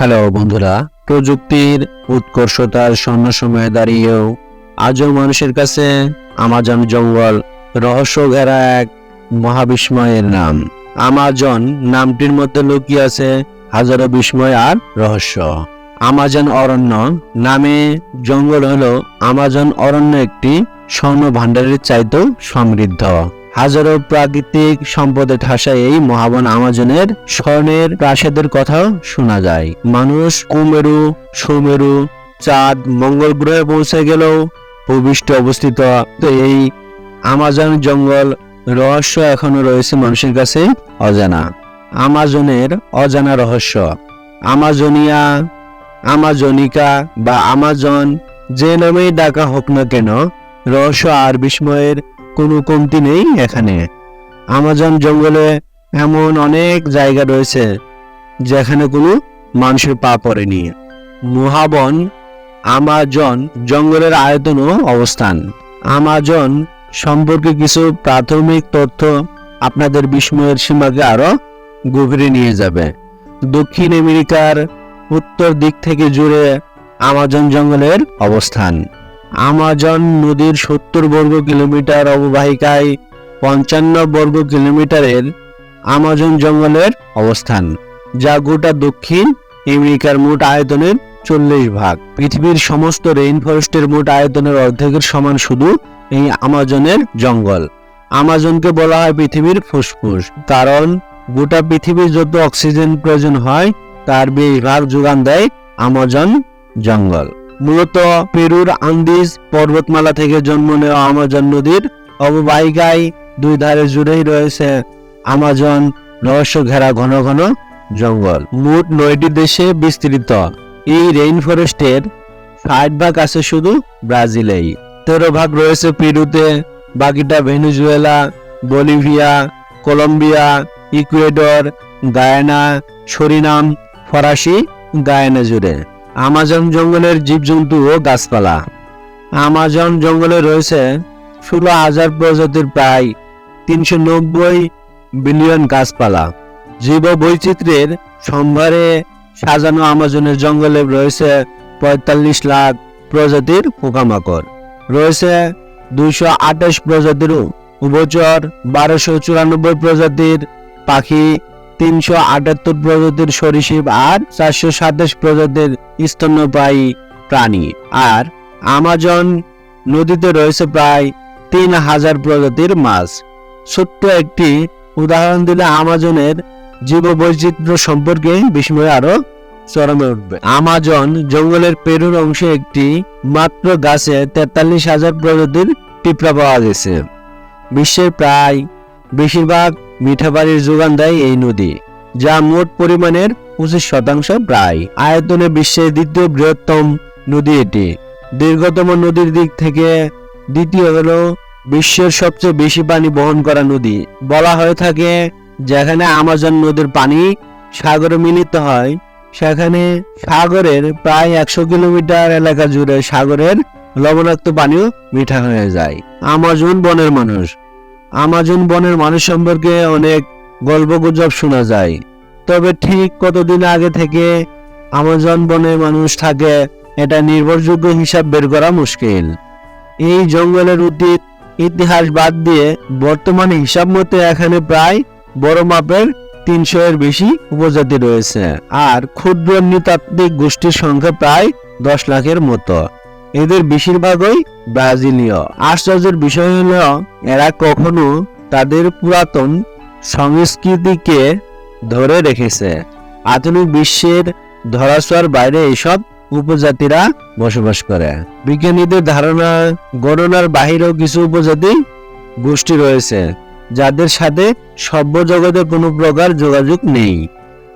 Hello বন্ধুরা, প্রযুক্তির উৎকর্ষতার স্বর্ণ সময়ে দাঁড়িয়েও আজও মানুষের কাছে আমাজন জঙ্গল রহস্য ঘেরা এক মহাবিস্ময়ের নাম। আমাজন নামটির মধ্যে লুকিয়ে আছে হাজারো বিস্ময় আর রহস্য। আমাজন অরণ্য নামে জঙ্গল হলো আমাজন অরণ্য একটি স্বর্ণ ভাণ্ডারের চাইতেও সমৃদ্ধ। হাজারো প্রাকৃতিক সম্পদে ঠাসা এই মহাবন আমাজনের স্বর্ণের প্রাসাদের কথাও শোনা যায়। মানুষ কুমেরু, সুমেরু, চাঁদ, মঙ্গল গ্রহে পৌঁছে গেলেও ভূপৃষ্ঠে অবস্থিত এই আমাজন জঙ্গল রহস্য এখনও রয়েছে মানুষের কাছে অজানা। আমাজনের অজানা রহস্য। আমাজনিয়া, আমাজনিকা বা আমাজন যে নামেই ডাকা হোক না কেন, রহস্য আর বিস্ময়ের কোনো কমতি নেই এখানে। আমাজন জঙ্গলে এমন অনেক জায়গা রয়েছে, যেখানে কোনো মানুষের পা পড়েনি। মহাবন, আমাজন জঙ্গলের আয়তন ও অবস্থান। আমাজন সম্পর্কে কিছু প্রাথমিক তথ্য আপনাদের বিস্ময়ের সীমাকে আরও গভীরে নিয়ে যাবে। দক্ষিণ আমেরিকার উত্তর দিক থেকে জুড়ে আমাজন জঙ্গলের অবস্থান। আমাজন নদীর সত্তর বর্গ কিলোমিটার অববাহিকায় পঞ্চান্ন বর্গ কিলোমিটারের আমাজন জঙ্গলের অবস্থান, যা গোটা দক্ষিণ আমেরিকার মোট আয়তনের চল্লিশ ভাগ। পৃথিবীর সমস্ত রেইন ফরেস্টের মোট আয়তনের অর্ধেকের সমান শুধু এই আমাজনের জঙ্গল। আমাজনকে বলা হয় পৃথিবীর ফুসফুস, কারণ গোটা পৃথিবীর যত অক্সিজেন প্রয়োজন হয়, তার বেশ ভাগ যোগান দেয় আমাজন জঙ্গল। মূলত পেরুর আন্দিজ পর্বতমালা থেকে জন্ম নেওয়া আমাজন নদীর অববাহিকায় দুই ধারে জুড়েই রয়েছে আমাজন রহস্য ঘেরা ঘন ঘন জঙ্গল। মোট নয়টি দেশে বিস্তৃত। এই রেইন ফরেস্টের ষাট ভাগ আছে শুধু ব্রাজিলেই। তেরো ভাগ রয়েছে পেরুতে, বাকিটা Venezuela, Bolivia, Colombia, Ecuador, Guyana, Suriname, ফরাসি, গায়ানা জুড়ে। আমাজন জঙ্গলের জীবজন্তু ও গাছপালা। আমাজন জঙ্গলে রয়েছে ষোলো হাজার প্রজাতির প্রায় তিনশো নব্বই বিলিয়ন গাছপালা। জীব বৈচিত্র্যের সম্ভারে সাজানো আমাজনের জঙ্গলে রয়েছে পঁয়তাল্লিশ লাখ প্রজাতির পোকামাকড়। রয়েছে দুইশো আঠাশ প্রজাতির উভচর, বারোশো চুরানব্বই প্রজাতির পাখি তিনশো আটাত্তর প্রজাতির সরীসৃপ আর চারশো সাতাশ প্রজাতির স্তন্যপায়ী প্রাণী। আর আমাজন নদীতে রয়েছে প্রায় তিন হাজার প্রজাতির মাছ। ছোট্ট একটি উদাহরণ দিলে আমাজনের জীববৈচিত্র্য সম্পর্কে বিস্ময় আরও চরমে উঠবে। আমাজন জঙ্গলের পেরুর অংশে একটি মাত্র গাছে তেতাল্লিশ হাজার প্রজাতির পিঁপড়া পাওয়া গেছে। বিশ্বের প্রায় বেশিরভাগ মিঠা পানির যোগান দেয় এই নদী, যা মোট পরিমাণের পঁচিশ শতাংশ প্রায়। আয়তনে বিশ্বের দ্বিতীয় বৃহত্তম নদী এটি। দীর্ঘতম নদীর দিক থেকে দ্বিতীয় হলো বিশ্বের সবচেয়ে বেশি পানি বহন করা নদী। বলা হয়ে থাকে, যেখানে আমাজন নদীর পানি সাগরে মিলিত হয়। সেখানে সাগরের প্রায় একশো কিলোমিটার এলাকা জুড়ে সাগরের লবণাক্ত পানিও মিঠা হয়ে যায়। আমাজন বনের মানুষ। আমাজন বনের মানুষ সম্পর্কে অনেক গল্প গুজব শোনা যায়। তবে ঠিক কতদিন আগে থেকে আমাজন বনে মানুষ থাকে, এটা নির্ভরযোগ্য হিসাব বের করা মুশকিল। এই জঙ্গলের অতীত ইতিহাস বাদ দিয়ে বর্তমানে হিসাব মতে এখানে প্রায় বড় মাপের তিনশো এর বেশি উপজাতি রয়েছে। আর ক্ষুদ্র নৃতাত্ত্বিক গোষ্ঠীর সংখ্যা প্রায় দশ লাখের মতো। এদের বেশিরভাগই ব্রাজিলীয়। আশ্চর্যের বিষয় হলো, এরা কখনো তাদের পুরাতন সংস্কৃতিকে ধরে রেখেছে। আধুনিক বিশ্বের ধরাছোঁয়ার বাইরে এসব উপজাতিরা বসবাস করে। বিজ্ঞানীদের ধারণা, গণনার বাহিরেও কিছু উপজাতি গোষ্ঠী রয়েছে, যাদের সাথে সভ্য জগতে কোনো প্রকার যোগাযোগ নেই।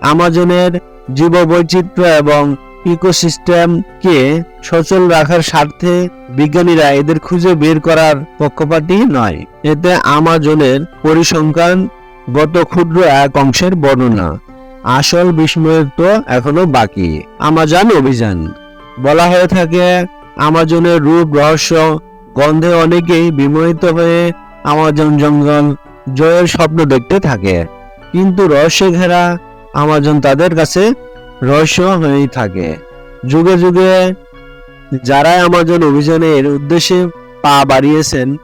আমাজনের জীববৈচিত্র্য এবং ইকোসিস্টেমকে সচল রাখার স্বার্থে বিজ্ঞানীরা এদের খুঁজে বের করার পক্ষপাতী নয়। এতে আমাজনের পরিসংখ্যান গত ক্ষুদ্র এক অংশের বর্ণনা। আসল বিস্ময়ের তো এখনও বাকি। আমাজন অভিযান। বলা হয়ে থাকে, আমাজনের রূপ, রহস্য, গন্ধে অনেকেই বিমোহিত হয়ে আমাজন জঙ্গল জয়ের স্বপ্ন দেখতে থাকে। কিন্তু রহস্যে ঘেরা আমাজন তাদের কাছে রহস্য হয়েই থাকে। যুগে যুগে যারা আমাজন অভিযানের উদ্দেশ্যে পা বাড়িয়েছেন,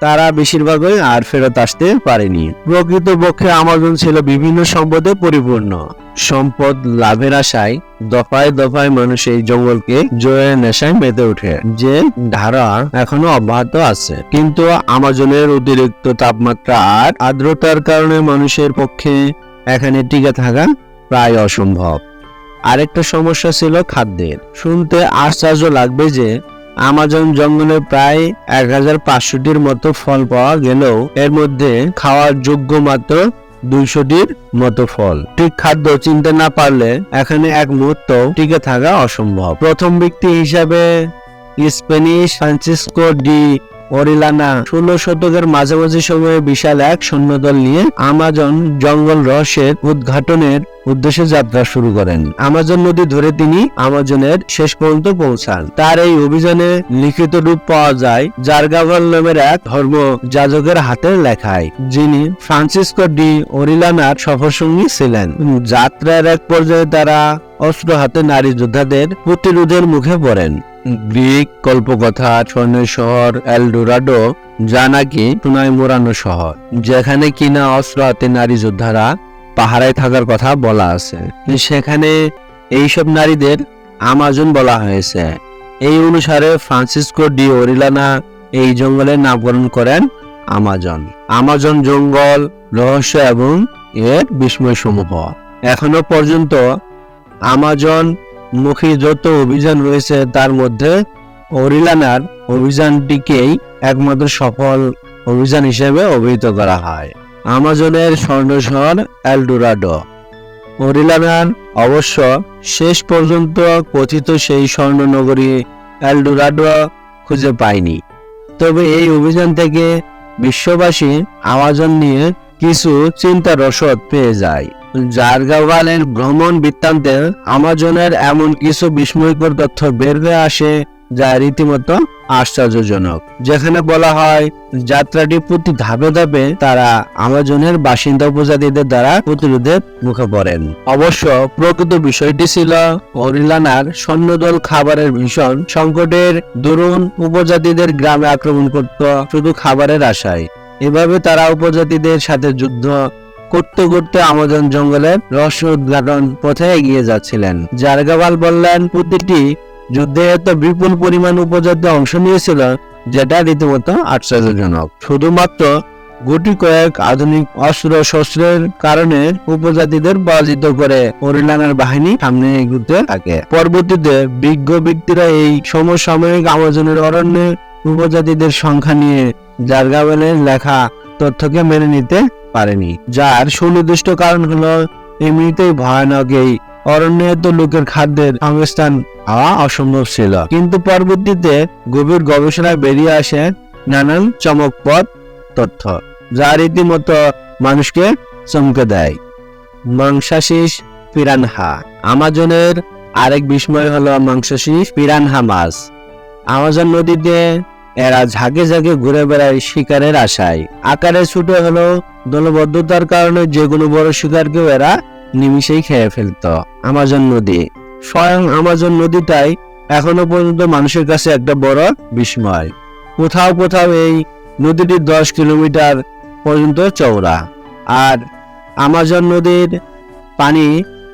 তারা বেশিরভাগই আর ফেরত আসতে পারেনি। প্রকৃতপক্ষে আমাজন ছিল বিভিন্ন সম্পদে পরিপূর্ণ। সম্পদ লাভের আশায় দফায় দফায় মানুষ এই জঙ্গলকে জয়ের নেশায় মেতে ওঠে। যে ধারা এখনও অব্যাহত আছে। কিন্তু আমাজনের অতিরিক্ত তাপমাত্রা আর আর্দ্রতার কারণে মানুষের পক্ষে এখানে টিকে থাকা প্রায় অসম্ভব। আরেকটা সমস্যা ছিল খাদ্যের। শুনতে আশ্চর্য লাগবে যে, আমাজন জঙ্গলে প্রায় এক হাজার পাঁচশোটির মতো ফল পাওয়া গেলেও এর মধ্যে খাওয়ার যোগ্য মাত্র দুইশোটির মতো ফল। ঠিক খাদ্য চিনতে না পারলে এখানে এক মুহূর্ত টিকে থাকা অসম্ভব। প্রথম ব্যক্তি হিসাবে স্পেনিশ ফ্রান্সিসকো ডি ওরিলানা ষোলো শতকের মাঝামাঝি সময়ে বিশাল এক সৈন্যদল নিয়ে আমাজন জঙ্গল রহস্যের উদ্ঘাটনের উদ্দেশ্যে যাত্রা শুরু করেন। আমাজন নদী ধরে তিনি আমাজনের শেষ পর্যন্ত পৌঁছান। তার এই অভিযানে লিখিত রূপ পাওয়া যায় জার্গাভাল নামের এক ধর্ম যাজকের হাতের লেখায়, যিনি ফ্রান্সিসকো ডি ওরিলানার সফরসঙ্গী ছিলেন। যাত্রার এক পর্যায়ে তারা অস্ত্র হাতে নারী যোদ্ধাদের প্রতিরোধের মুখে পড়েন। গ্রিক কল্পকথা, স্বর্ণের শহর, এলডোরাডো যা নাকি সোনায় মোড়ানো শহর, যেখানে কিনা অস্ত্র হাতে নারী যোদ্ধারা পাহারায় থাকার কথা বলা আছে। সেখানে এইসব নারীদের আমাজন বলা হয়েছে। এই অনুসারে ফ্রান্সিসকো ডি ওরিলানা এই জঙ্গলের নামকরণ করেন আমাজন। আমাজন জঙ্গল, রহস্য এবং এর বিস্ময় সমূহ এখনও পর্যন্ত আমাজন মুখী যত অভিযান রয়েছে তার মধ্যে ওরিলানার অভিযানটিকেই একমাত্র সফল অভিযান হিসেবে অভিহিত করা হয়। আমাজনের স্বর্ণ শহর এলডোরাডো। ওরিলানার অবশ্য শেষ পর্যন্ত কথিত সেই স্বর্ণনগরী এলডোরাডো খুঁজে পায়নি। তবে এই অভিযান থেকে বিশ্ববাসী আমাজন নিয়ে কিছু চিন্তা রসদ পেয়ে যায়। জার্গাওয়ালের ভ্রমণ বৃত্তান্তে আমাজনের এমন কিছু বিস্ময়কর তথ্য বের হয়ে আসে যা রীতিমতো আশ্চর্যজনক। যেখানে বলা হয়, যাত্রাটি প্রতি ধাপে ধাপে তারা আমাজনের বাসিন্দা উপজাতিদের দ্বারা প্রতিরোধের মুখে পড়েন। অবশ্য প্রকৃত বিষয়টি ছিল অরিলানার সৈন্যদল খাবারের ভীষণ সংকটের দরুন উপজাতিদের গ্রামে আক্রমণ করত শুধু খাবারের আশায়। এভাবে তারা উপজাতিদের সাথে যুদ্ধ করতে করতে আমাজন জঙ্গলের রহস্য উদ্ঘাটন পথে এগিয়ে যাচ্ছিলেন। জারগাওয়াল বললেন, প্রতিটি যুদ্ধে এত বিপুল পরিমাণ উপজাতি অংশ নিয়েছিল, যেটা রীতিমতো আশ্চর্যজনক। শুধুমাত্র গুটি কয়েক আধুনিক অস্ত্র শস্ত্রের কারণে উপজাতিদের পরাজিত করে অরিলানার বাহিনী সামনে এগুতে থাকে। পরবর্তীতে বিজ্ঞ ব্যক্তিরা এই সমসাময়িক আমাজনের অরণ্যে উপজাতিদের সংখ্যা নিয়ে জার্গাওয়েলের লেখা তথ্যকে মেনে নিতে পারেনি। যার সুনির্দিষ্ট কারণ হলো, এমনিতেই ভয়ানক এই অরণ্যে এত লোকের খাদ্যের সংস্থান হওয়া অসম্ভব ছিল। কিন্তু পরবর্তীতে গভীর গবেষণায় বেরিয়ে আসে নানান চমকপদ তথ্য, যা রীতিমতো মানুষকে চমকে দেয়। মাংসাশিস পিরানহা। আমাজনের আরেক বিস্ময় হলো মাংসাশিস পিরানহা মাছ। আমাজন নদীতে এরা ঝাঁকে ঝাঁকে ঘুরে বেড়ায় শিকারের আশায়। আকারে ছোট হলো দলবদ্ধতার কারণে যে কোনো বড় শিকারকেও এরা নিমিষেই খেয়ে ফেলত। আমাজন নদী। স্বয়ং আমাজন নদীটাই এখনও পর্যন্ত মানুষের কাছে একটা বড় বিস্ময়। কোথাও কোথাও এই নদীটি দশ কিলোমিটার পর্যন্ত চওড়া। আর আমাজন নদীর পানি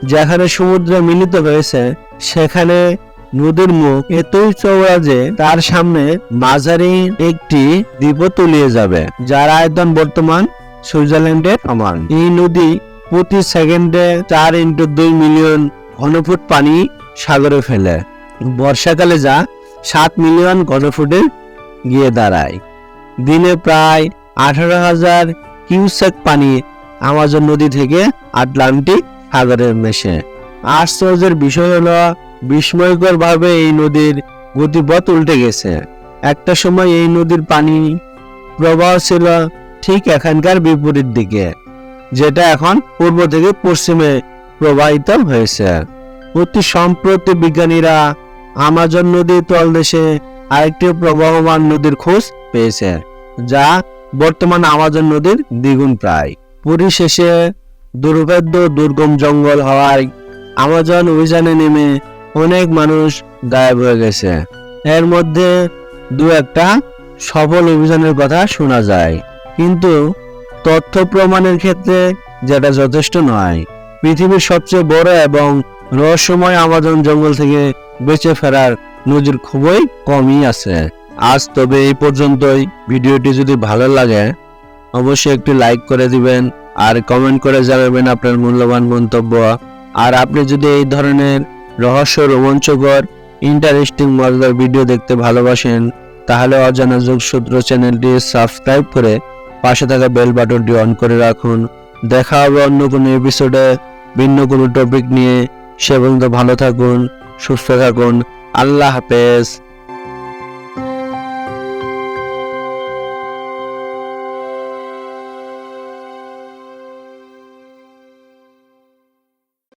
যেখানে সমুদ্রে মিলিত হয়েছে, সেখানে নদীর মুখ এতই চওড়া যে তার সামনে মাঝারি একটি দ্বীপ তলিয়ে যাবে, যার আয়তন বর্তমান সুইজারল্যান্ডের সমান। এই নদী প্রতি সেকেন্ডে চার ইন্টু দুই মিলিয়ন ঘনফুট পানি সাগরে ফেলে। বর্ষাকালে যা সাত মিলিয়ন ঘনফুটে গিয়ে দাঁড়ায়। দিনে প্রায় আঠারো হাজার কিউসেক পানি আমাজন নদী থেকে আটলান্টিক সাগরে মেশে। আশ্চর্যের বিষয় হলো বিস্ময়কর ভাবে এই নদীর গতিপথ উল্টে গেছে। একটা সময় এই নদীর পানি প্রবাহ ছিল ঠিক এখানকার বিপরীত দিকে, যেটা এখন পূর্ব থেকে পশ্চিমে প্রবাহিত হয়েছে। অতি সম্প্রতি বিজ্ঞানীরা আমাজন নদীর তলদেশে আরেকটি প্রবাহমান নদীর খোঁজ পেয়েছে, যা বর্তমান আমাজন নদীর দ্বিগুণ প্রায়। পরিশেষে দুর্ভেদ্য দুর্গম জঙ্গল হওয়ায় আমাজন অভিযানে নেমে অনেক মানুষ গায়েব হয়ে গেছে। এর মধ্যে দু একটা সফল অভিযানের কথা শোনা যায়। কিন্তু তথ্য প্রমাণের ক্ষেত্রে যেটা যথেষ্ট নয়। পৃথিবীর সবচেয়ে বড় এবং রহস্যময় আমাজন জঙ্গল থেকে বেঁচে ফেরার নজির খুবই কমই আছে। আজ তবে এই পর্যন্তই। ভিডিওটি যদি ভালো লাগে, অবশ্যই একটি লাইক করে দিবেন আর কমেন্ট করে জানাবেন আপনার মূল্যবান মন্তব্য। আর আপনি যদি এই ধরনের রহস্য, রোমাঞ্চকর ইন্টারেস্টিং মজাদার ভিডিও দেখতে ভালোবাসেন, তাহলে অজানা যোগসূত্র চ্যানেলটি সাবস্ক্রাইব করে পাশে থাকা বেল বাটনটি অন করে রাখুন। দেখা হবে অন্য কোনো এপিসোডে ভিন্ন কোনো টপিক নিয়ে। সে পর্যন্ত ভালো থাকুন, সুস্থ থাকুন। আল্লাহ হাফেজ।